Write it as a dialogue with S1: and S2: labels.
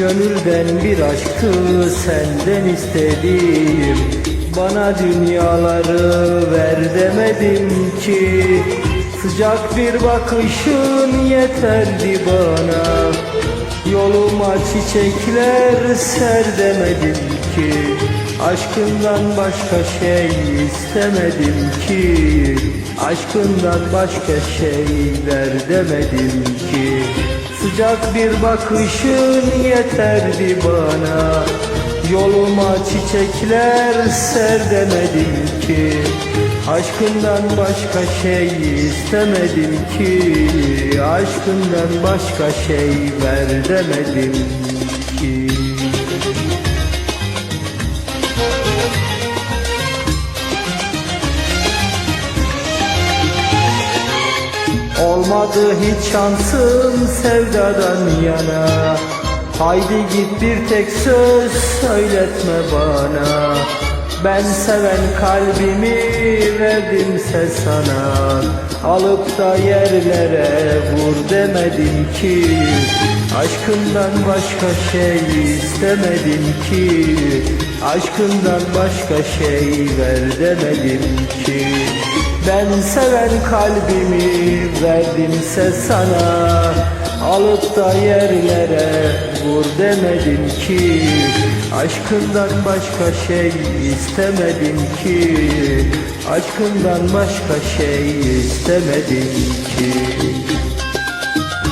S1: Gönülden bir aşkı senden istediğim Bana dünyaları ver demedim ki. Sıcak bir bakışın yeterdi bana. Yoluma çiçekler ser demedim ki Aşkından başka şey istemedim ki. Aşkından başka şey ver demedim ki. Sıcak bir bakışın yeterdi bana. Yoluma çiçekler ser demedim ki. Aşkından başka şey istemedim ki. Aşkından başka şey ver demedim ki Olmadı hiç şansım sevdadan yana. Haydi git bir tek söz söyletme bana. Ben seven kalbimi verdimse sana. Alıp da yerlere vur demedim ki. Aşkından başka şey istemedim ki. Aşkından başka şey ver demedim ki ben seven kalbimi verdimse sana. Alıp da yerlere vur demedim ki. Aşkından başka şey istemedim ki. Aşkından başka şey istemedim ki